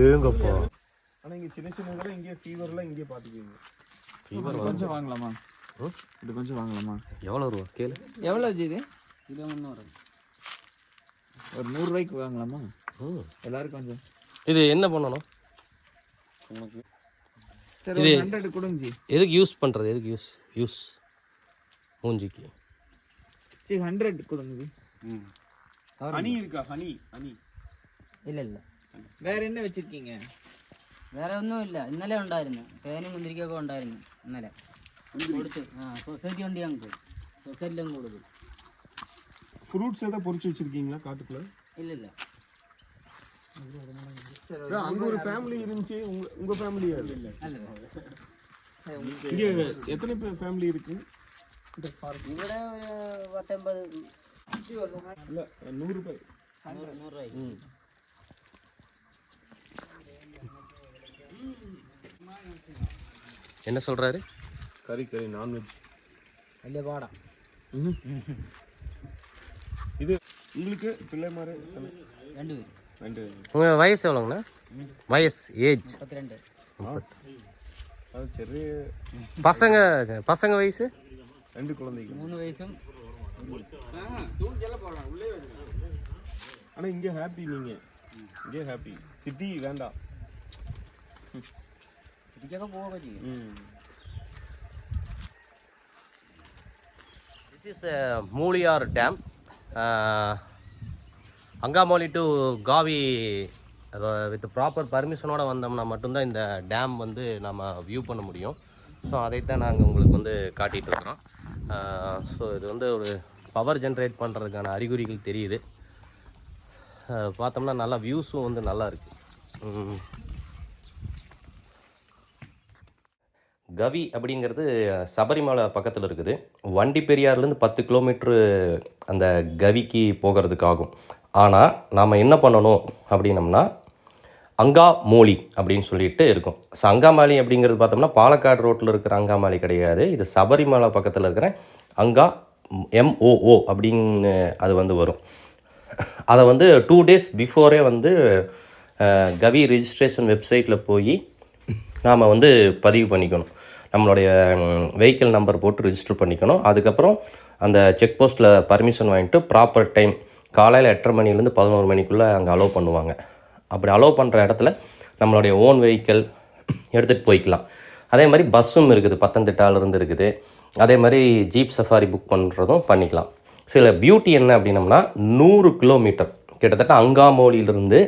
ஏங்கப்பா ஆனா இங்க சின்ன சின்னதெல்லாம் இங்கே ஃபீவர்லாம் இங்கே பாத்துக்கீங்க ஃபீவர் கொஞ்சம் வாங்கலாமா? இது கொஞ்சம் வாங்கலாமா? எவ்வளோ ரூபா? கேளு. எவ்வளோ ஆச்சு இது கிலோ முந்நூறு ஒரு நூறுரூவாய்க்கு வாங்கலாமா? ம். எல்லாரும் கொஞ்சம். இது என்ன பண்ணணும்? சரி ஒரு ஹண்ட்ரட் கொடுங்க ஜி. எதுக்கு யூஸ் பண்ணுறது எதுக்கு யூஸ் யூஸ் மூஞ்சிக்கு. ஜி ஹண்ட்ரட் கொடுங்க ஜி. ஹனி இருக்கா? Honey honey. ഇല്ല ഇല്ല வேற என்ன வச்சிருக்கீங்க വേറെ ഒന്നുമില്ല ഇന്നലെ ഉണ്ടായിരുന്നു തേനും മുന്തിരിക്കൊക്കെ ഉണ്ടായിരുന്നു ഇന്നലെ കൊടുത്തു ആ സൊസൈറ്റി വണ്ടി അങ്ങ് പോയി സൊസൈറ്റിയിലും കൊടുത്തു ஃப்ரூட்ஸ் எதாவது பொறிச்சு வச்சிருக்கீங்களா காட்டுக்குள்ள ഇല്ല ഇല്ല அங்க ஒரு ஃபேமிலி இருந்துச்சு உங்க உங்க ஃபேமிலியா இல்ல അല്ല இங்க எத்தனை பேர் ஃபேமிலி இருக்கு ഇവിടെ ഒരു പത്തൊമ്പത് இல்ல நூறு பேர் നൂറ് നൂറ് രൂപ என்ன சொல்கிறாரு கறி கறி நான்வெஜ் அல்ல வாடா. இது உங்களுக்கு பிள்ளைமாரு ரெண்டு ரெண்டு உங்கள் வயசு எவ்வளோங்கண்ணா வயசு ஏஜ் முப்பத்தி. ரெண்டு சரி பசங்க பசங்க வயசு? ரெண்டு குழந்தைங்க மூணு வயசும் ஆனால் இங்கே ஹாப்பி நீங்கள் இங்கே ஹாப்பி சிட்டி வேண்டாம். ശരിക്കൊക്കെ പോവുക ചെയ്യും ம் this is மூலியார் dam Angamaly to காவி வித் ப்ராப்பர் பர்மிஷனோட வந்தோம்னா மட்டும்தான் இந்த டேம் வந்து நம்ம வியூ பண்ண முடியும் ஸோ அதைத்தான் நாங்கள் உங்களுக்கு வந்து காட்டிகிட்டு இருக்கிறோம் ஸோ இது வந்து ஒரு பவர் ஜென்ரேட் பண்ணுறதுக்கான அறிகுறிகள் தெரியுது அஹ் பார்த்தோம்னா நல்லா வியூஸும் வந்து நல்லா இருக்கு கவி அப்படிங்கிறது சபரிமலை பக்கத்தில் இருக்குது. வண்டி பெரியார்லேருந்து பத்து கிலோமீட்ரு அந்த கவிக்கு போகிறதுக்கு ஆகும். ஆனால் நாம் என்ன பண்ணணும் அப்படின்னம்னா அங்காமோலி அப்படின்னு சொல்லிட்டு இருக்கும். ஸோ அங்காமாலி அப்படிங்கிறது பார்த்தோம்னா பாலக்காடு ரோட்டில் இருக்கிற அங்காமாலி கிடையாது. இது சபரிமலை பக்கத்தில் இருக்கிற அங்கா எம்ஓஓ அப்படின்னு அது வந்து வரும். அதை வந்து டூ டேஸ் பிஃபோரே வந்து கவி ரிஜிஸ்ட்ரேஷன் வெப்சைட்டில் போய் நாம் வந்து பதிவு பண்ணிக்கணும். நம்மளுடைய வெஹிக்கிள் நம்பர் போட்டு ரிஜிஸ்டர் பண்ணிக்கணும். அதுக்கப்புறம் அந்த செக் போஸ்ட்டில் பர்மிஷன் வாங்கிட்டு ப்ராப்பர் டைம் காலையில் எட்டரை மணிலேருந்து பதினோரு மணிக்குள்ளே அங்கே அலோவ் பண்ணுவாங்க. அப்படி அலோவ் பண்ணுற இடத்துல நம்மளுடைய ஓன் வெஹிக்கிள் எடுத்துகிட்டு போய்க்கலாம். அதே மாதிரி பஸ்ஸும் இருக்குது பத்தனந்திட்டாலேருந்து இருக்குது. அதே மாதிரி ஜீப் சஃபாரி புக் பண்ணுறதும் பண்ணிக்கலாம். சில பியூட்டி என்ன அப்படின்னம்னா நூறு கிலோமீட்டர் கிட்டத்தட்ட அங்காமோலியிலிருந்து